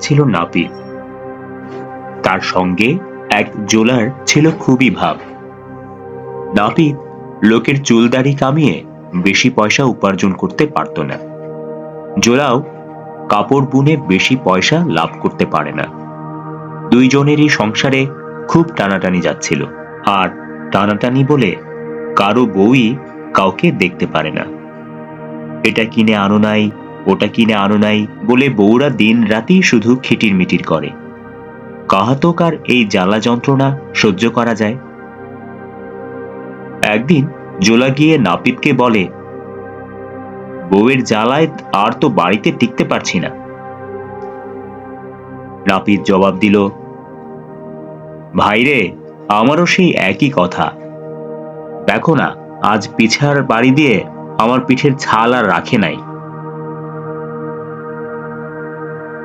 ছিল নাপিত। তার সঙ্গে এক জোলার ছিল খুবই ভাব। নাপিত লোকের চুলদাড়ি কামিয়ে বেশি পয়সা উপার্জন করতে পারত না। জোলাও কাপড় বুনে বেশি পয়সা লাভ করতে পারে না। দুইজনেরই সংসারে খুব টানাটানি যাচ্ছিল। আর টানাটানি বলে কারও বউই কাউকে দেখতে পারে না। এটা কিনে আনো নাই ওটা কিনে আনো নাই বলে বউরা দিন রাতি শুধু খিটির মিটির করে। কাহাতক আর এই জ্বালা যন্ত্রণা সহ্য করা যায়? একদিন জোলা গিয়ে নাপিতকে বলে, বউয়ের জ্বালায় আর তো বাড়িতে টিকতে পারছি না। নাপিত জবাব দিল, ভাইরে, আমারও সেই একই কথা। দেখো না, আজ পিছার বাড়ি দিয়ে আমার পিঠের ছাল আর রাখে নাই।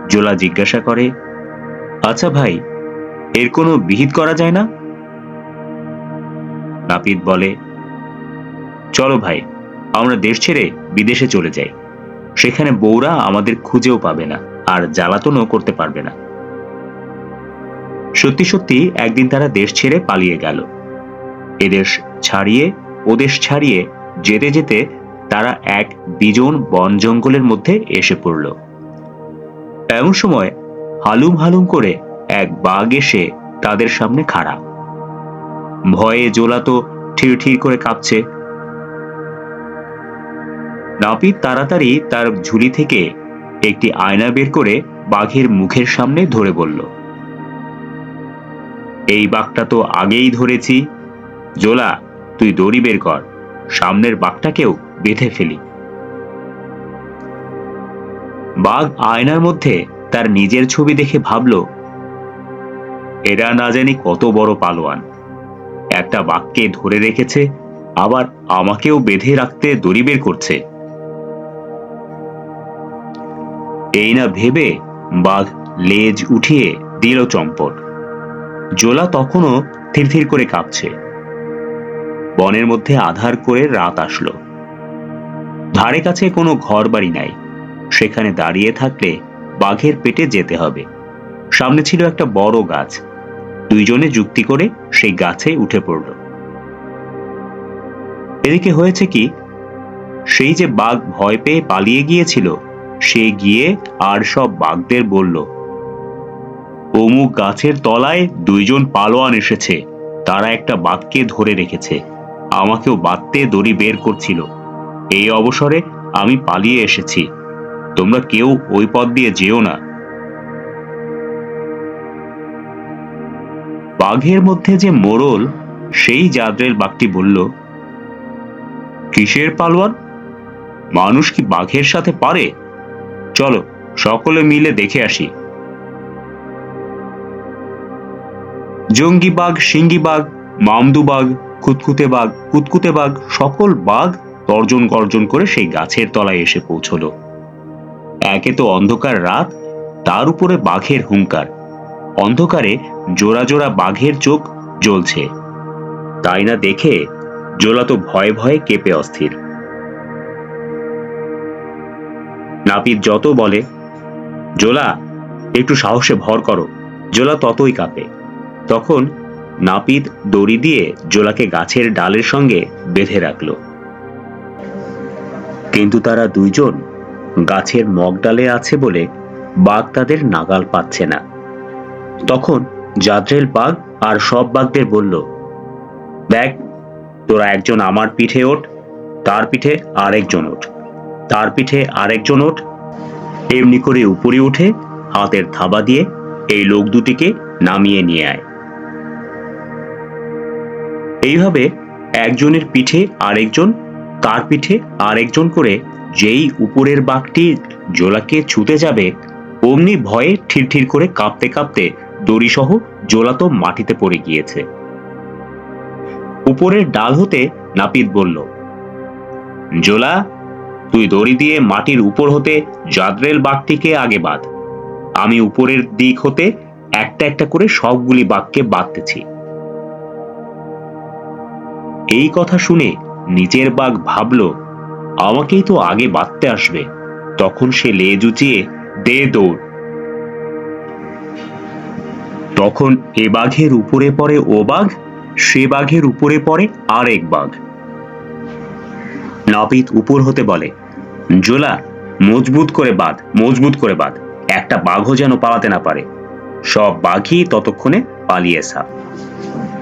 জোলা জিজ্ঞাসা করে আচ্ছা ভাই, এর কোনো বিহিত করা যায় না? নাপিত বলে, চলো ভাই, আমরা দেশ ছেড়ে বিদেশে চলে যাই। সেখানে বউরা আমাদের খুঁজেও পাবে না আর জ্বালাতনও করতে পারবে না। সত্যি সত্যি একদিন তারা দেশ ছেড়ে পালিয়ে গেল। এদেশ ছাড়িয়ে, ওদেশ ছাড়িয়ে যেতে যেতে তারা এক বিজন বন জঙ্গলের মধ্যে এসে পড়ল। এমন সময় হালুম হালুম করে এক বাঘ এসে তাদের সামনে খাড়া। ভয়ে জোলা তো ঠির ঠির করে কাঁপছে। নাপিত তাড়াতাড়ি তার ঝুলি থেকে একটি আয়না বের করে বাঘের মুখের সামনে ধরে বলল, এই বাঘটা তো আগেই ধরেছি। জোলা, তুই দড়ি বের কর। সামনের বাঘটাকেও বেঁধে ফেলি। বাঘ আয়নার মধ্যে তার নিজের ছবি দেখে ভাবল, এরা না জানি কত বড় পালোয়ান। একটা বাঘকে ধরে রেখেছে, আবার আমাকেও বেঁধে রাখতে দড়ি বের করছে। এই না ভেবে বাঘ লেজ উঠিয়ে দিল চম্পট। জোলা তখনও থির থির করে কাঁপছে। বনের মধ্যে আধার করে রাত আসলো। ধারে কাছে কোনো ঘর বাড়ি নাই। সেখানে দাঁড়িয়ে থাকলে বাঘের পেটে যেতে হবে। সামনে ছিল একটা বড় গাছ। দুইজনে যুক্তি করে সেই গাছে উঠে পড়ল। এদিকে হয়েছে কি? সেই যে বাঘ ভয় পেয়ে পালিয়ে গিয়েছিল, সে গিয়ে আর সব বাঘদের বলল, অমুক গাছের তলায় দুইজন পালোয়ান এসেছে। তারা একটা বাঘকে ধরে রেখেছে। আমাকেও বাঁধতে দড়ি বের করছিল। এই অবসরে আমি পালিয়ে এসেছি। তোমরা কেউ ওই পথ দিয়ে যেও না। বাঘের মধ্যে যে মোড়ল সেই জাদ্রেল বাঘটি বলল, কিসের পালোয়ান? মানুষ কি বাঘের সাথে পারে? চলো, সকলে মিলে দেখে আসি। জঙ্গি বাঘ সিঙ্গি বাঘ, মামদু বাঘ খুতকুতে বাঘ, কুতকুতে বাঘ, সকল বাঘ তর্জন গর্জন করে সেই গাছের তলায় এসে পৌঁছলো। একে তো অন্ধকার রাত, তার উপরে বাঘের হুঙ্কার। অন্ধকারে জোড়া জোড়া বাঘের চোখ জ্বলছে। তাই না দেখে জোলা তো ভয়ে ভয়ে কেঁপে অস্থির। নাপিত যত বলে, জোলা, একটু সাহসে ভর করো। জোলা ততই কাঁপে। তখন নাপিত দড়ি দিয়ে জোলাকে গাছের ডালের সঙ্গে বেঁধে রাখল। কিন্তু তারা দুইজন গাছের মগডালে আছে বলে বাঘ তাদের নাগাল পাচ্ছে না। তখন জাদ্রেল বাঘ আর সব বাঘদের বলল, দেখ, তোরা একজন আমার পিঠে ওঠ, তার পিঠে আরেকজন ওঠ, তার পিঠে আরেকজন ওঠ। এমনি করে উপরে উঠে হাতের থাবা দিয়ে এই লোক দুটিকে নামিয়ে নিয়ে আয়। এইভাবে একজনের পিঠে আরেকজন, তার পিঠে আরেকজন করে যেই উপরের বাঘটি জোলাকে ছুতে যাবে, অমনি ভয়ে ঠিরঠির করে কাঁপতে কাঁপতে দড়িসহ জোলা তো মাটিতে পড়ে গিয়েছে। উপরের ডাল হতে নাপিত বলল, জোলা, তুই দড়ি দিয়ে মাটির উপর হতে জাদ্রেল বাঘটিকে আগে বাঁধ। আমি উপরের দিক হতে একটা একটা করে সবগুলি বাঘকে বাঁধতেছি। এই কথা শুনে নিচের বাঘ ভাবল আমাকেই তো আগে বাঁধতে আসবে। তখন সে লেজ উঁচিয়ে, দে দৌড়। তখন এ বাঘের উপরে পড়ে ও বাঘ, সে বাঘের উপরে পড়ে আরেক বাঘ। নাপিত উপর হতে বলে, জোলা, মজবুত করে বাঁধ, মজবুত করে বাঁধ। একটা বাঘও যেন পালাতে না পারে। সব বাঘই ততক্ষণে পালিয়ে সাপ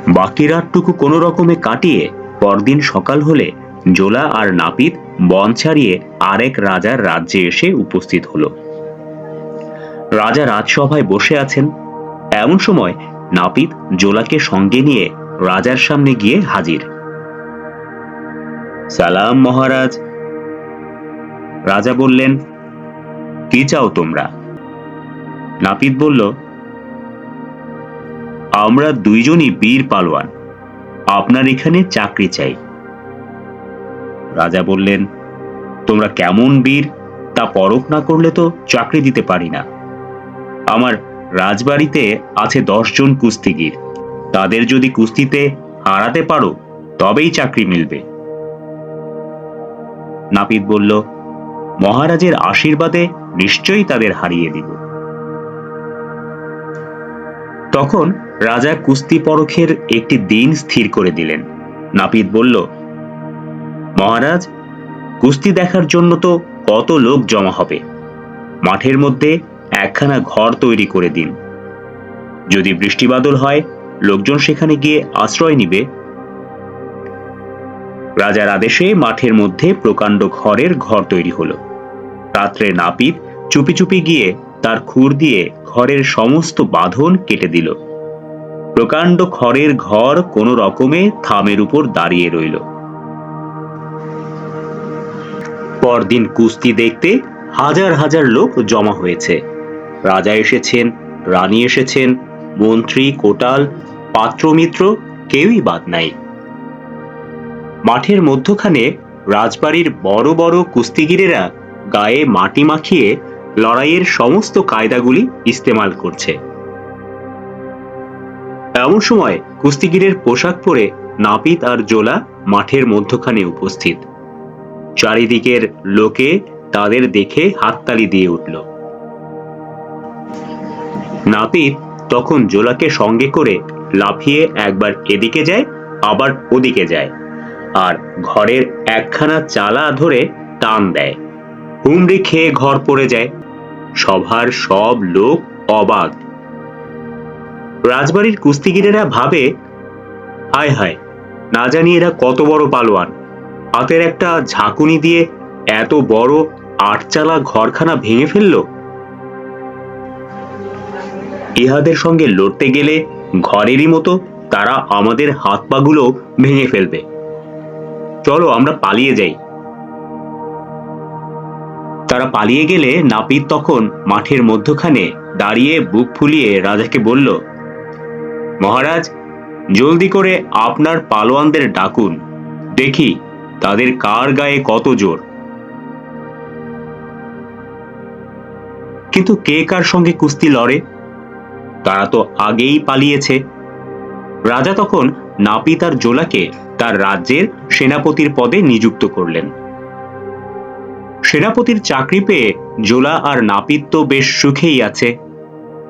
বাকি রাতটুকু কোনো রকমে কাটিয়ে পরদিন সকাল হলে জোলা আর নাপিত বন ছাড়িয়ে আরেক রাজার রাজ্যে এসে উপস্থিত হলো। রাজা রাজসভায় বসে আছেন। এমন সময় নাপিত জোলাকে সঙ্গে নিয়ে রাজার সামনে গিয়ে হাজির। সালাম মহারাজ। রাজা বললেন, কি চাও তোমরা? নাপিত বলল, আমরা দুইজনই বীর পালোয়ান। আপনার এখানে চাকরি চাই। রাজা বললেন, তোমরা কেমন বীর, তা পরখ না করলে তো চাকরি দিতে পারি না। আমার রাজবাড়িতে আছে দশজন কুস্তিগির। তাদের যদি কুস্তিতে হারাতে পারো, তবেই চাকরি মিলবে। নাপিত বলল, মহারাজের আশীর্বাদে নিশ্চয়ই তাদের হারিয়ে দিব। তখন রাজা কুস্তি পরখের একটি দিন স্থির করে দিলেন। নাপিত বলল মহারাজ, কুস্তি দেখার জন্য তো কত লোক জমা হবে। মাঠের মধ্যে একখানা ঘর তৈরি করে দিন। যদি বৃষ্টিবাদল হয়, লোকজন সেখানে গিয়ে আশ্রয় নিবে। রাজার আদেশে মাঠের মধ্যে প্রকাণ্ড ঘরের ঘর তৈরি হলো। রাত্রে নাপিত চুপি চুপি গিয়ে তার খুর দিয়ে ঘরের সমস্ত বাঁধন কেটে দিল। প্রকাণ্ড খড়ের ঘর কোনো রকমে থামের উপর দাঁড়িয়ে রইল। পরদিন কুস্তি দেখতে হাজার হাজার লোক জমা হয়েছে। রাজা এসেছেন, রানী এসেছেন, মন্ত্রী, কোটাল, পাত্রমিত্র, কেউই বাদ নাই। মাঠের মধ্যখানে রাজবাড়ির বড় বড় কুস্তিগিরেরা গায়ে মাটি মাখিয়ে লড়াইয়ের সমস্ত কায়দাগুলি ইস্তেমাল করছে। এমন সময় কুস্তিগিরের পোশাক পরে নাপিত আর জোলা মাঠের মধ্যখানে উপস্থিত। চারিদিকের লোকে তাদের দেখে হাততালি দিয়ে উঠল। নাপিত তখন জোলাকে সঙ্গে করে লাফিয়ে একবার এদিকে যায়, আবার ওদিকে যায় আর ঘরের একখানা চালা ধরে টান দেয়। হুমড়ি খেয়ে ঘর পড়ে যায়। সভার সব লোক অবাক। রাজবাড়ির কুস্তিগিরেরা ভাবে, হায় হায়, না জানি এরা কত বড় পালোয়ান। হাতের একটা ঝাঁকুনি দিয়ে এত বড় আটচালা ঘরখানা ভেঙে ফেলল? ইহাদের সঙ্গে লড়তে গেলে ঘরেরই মতো তারা আমাদের হাত পাগুলো ভেঙে ফেলবে। চলো আমরা পালিয়ে যাই। তারা পালিয়ে গেলে নাপিত তখন মাঠের মধ্যখানে দাঁড়িয়ে বুক ফুলিয়ে রাজাকে বলল, মহারাজ, জলদি করে আপনার পালোয়ানদের ডাকুন। দেখি তাদের কার গায়ে কত জোর? কিন্তু কে কার সঙ্গে কুস্তি লড়ে? তারা তো আগেই পালিয়েছে। রাজা তখন নাপিত আর জোলাকে তার রাজ্যের সেনাপতির পদে নিযুক্ত করলেন। সেনাপতির চাকরি পেয়ে জোলা আর নাপিত তো বেশ সুখেই আছে।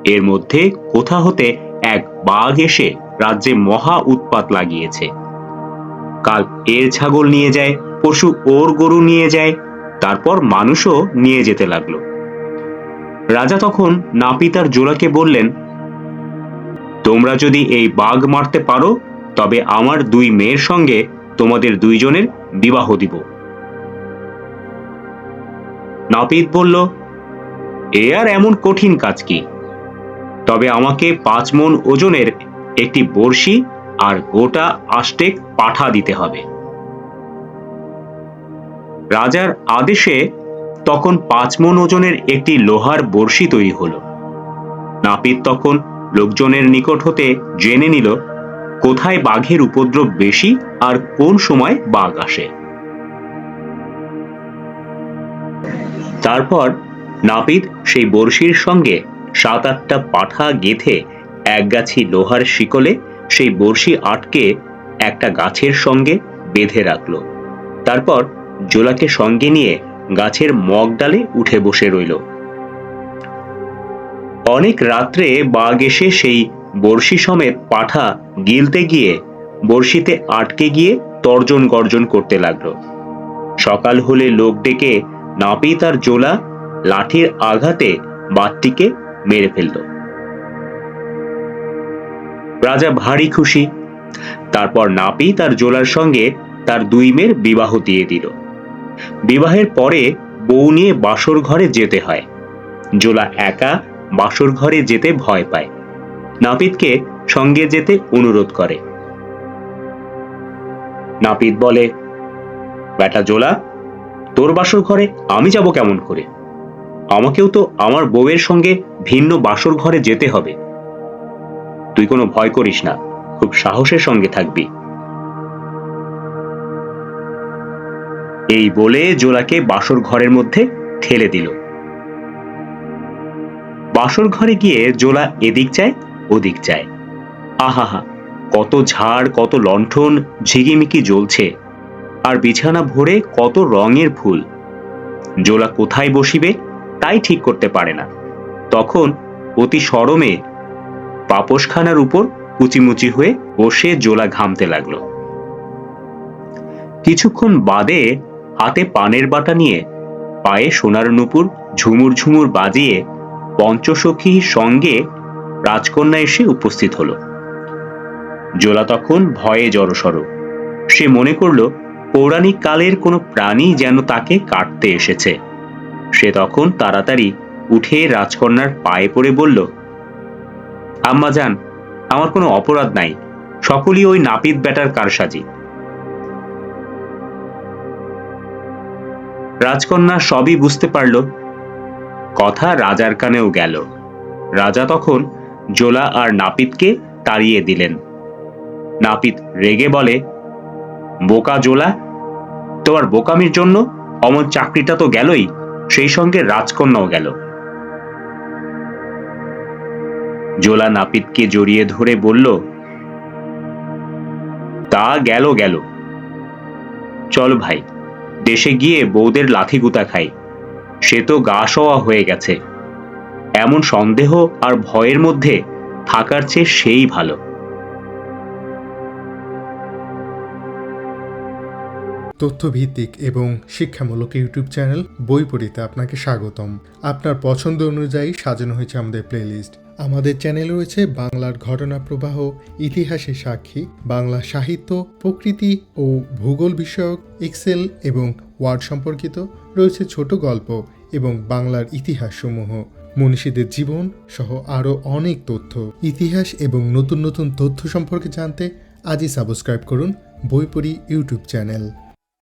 এর মধ্যে কোথা হতে এক বাঘ এসে রাজ্যে মহা উৎপাত লাগিয়েছে। কাল এর ছাগল নিয়ে যায়, পশু ওর গরু নিয়ে যায়, তারপর মানুষও নিয়ে যেতে লাগল। রাজা তখন নাপিত আর জোলাকে বললেন, তোমরা যদি এই বাঘ মারতে পারো, তবে আমার দুই মেয়ের সঙ্গে তোমাদের দুইজনের বিবাহ দিব। নাপিত বলল, এ আর এমন কঠিন কাজ কি? তবে আমাকে পাঁচ মন ওজনের একটি বড়শি আর গোটা আষ্টেক পাঠা দিতে হবে। রাজার আদেশে তখন পাঁচ মন ওজনের একটি লোহার বড়শি তৈরি হলো। নাপিত তখন লোকজনের নিকট হতে জেনে নিল, কোথায় বাঘের উপদ্রব বেশি আর কোন সময় বাঘ আসে। তারপর নাপিত সেই বড়শির সঙ্গে সাত আটটা পাঠা গেথে এক গাছি লোহার শিকলে সেই বড়শি আটকে একটা গাছের সঙ্গে বেঁধে রাখল। তারপর জোলাকে সঙ্গে নিয়ে গাছের মগ ডালে উঠে বসে রইল। অনেক রাত্রে বাঘ এসে সেই বড়শি সমেত পাঠা গিলতে গিয়ে বড়শিতে আটকে গিয়ে তর্জন গর্জন করতে লাগল। সকাল হলে লোক ডেকে নাপিত আর জোলা লাঠির আঘাতে বাঘটিকে মেরে ফেলল। রাজা ভারী খুশি। তারপর নাপিত আর জোলার সঙ্গে তার দুই মেয়ের বিবাহ দিয়ে দিল। বিবাহের পরে বউ নিয়ে বাসর ঘরে যেতে হয়। জোলা একা বাসর ঘরে যেতে ভয় পায়। নাপিতকে সঙ্গে যেতে অনুরোধ করে। নাপিত বলে, বেটা জোলা, তোর বাসর ঘরে আমি যাব কেমন করে? আমাকেও তো আমার বউয়ের সঙ্গে ভিন্ন বাসর ঘরে যেতে হবে। তুই কোনো ভয় করিস না, খুব সাহসের সঙ্গে থাকবি। এই বলে জোলাকে বাসর ঘরের মধ্যে ঠেলে দিল। বাসর ঘরে গিয়ে জোলা এদিক যায়, ওদিক যায়। আহাহা, কত ঝাড়, কত লণ্ঠন ঝিকিমিকি জ্বলছে, আর বিছানা ভরে কত রঙের ফুল। জোলা কোথায় বসিবে, তাই ঠিক করতে পারে না। তখন অতি সরমে পাপসখানার উপর কুচিমুচি হয়ে বসে জোলা ঘামতে লাগল। কিছুক্ষণ বাদে হাতে পানের বাটা নিয়ে পায়ে সোনার নুপুর ঝুমুর ঝুমুর বাজিয়ে পঞ্চসখীর সঙ্গে রাজকন্যা এসে উপস্থিত হলো। জোলা তখন ভয়ে জড়সড়। সে মনে করল, পৌরাণিক কালের কোনো প্রাণী যেন তাকে কাটতে এসেছে। সে তখন তাড়াতাড়ি উঠে রাজকন্যার পায়ে পড়ে বলল আম্মা যান, আমার কোনো অপরাধ নাই। সকলই ওই নাপিত ব্যাটার কারসাজি। রাজকন্যা সবই বুঝতে পারল, কথা রাজার কানেও গেল। রাজা তখন জোলা আর নাপিতকে তাড়িয়ে দিলেন। নাপিত রেগে বলে, বোকা জোলা, তোমার বোকামির জন্য অমন চাকরিটা তো গেলই, সেই সঙ্গে রাজকন্যাও গেল। জোলা নাপিতকে জড়িয়ে ধরে বলল, তা গেল গেল। চল ভাই, দেশে গিয়ে বউদের লাথি গুতা খাই। সে তো গা সওয়া হয়ে গেছে। এমন সন্দেহ আর ভয়ের মধ্যে থাকার চেয়ে সেই ভালো। তথ্যভিত্তিক এবং শিক্ষামূলক ইউটিউব চ্যানেল বইপড়িতে আপনাকে স্বাগতম। আপনার পছন্দ অনুযায়ী সাজানো হয়েছে আমাদের প্লেলিস্ট আমাদের চ্যানেল রয়েছে বাংলার ঘটনা প্রবাহ ইতিহাসের সাক্ষী, বাংলা সাহিত্য, প্রকৃতি ও ভূগোল বিষয়ক, এক্সেল এবং ওয়ার্ড সম্পর্কিত রয়েছে ছোট গল্প এবং বাংলার ইতিহাসসমূহ। মনীষীদের জীবন সহ আরও অনেক তথ্য। ইতিহাস এবং নতুন নতুন তথ্য সম্পর্কে জানতে আজই সাবস্ক্রাইব করুন বইপড়ি ইউটিউব চ্যানেল।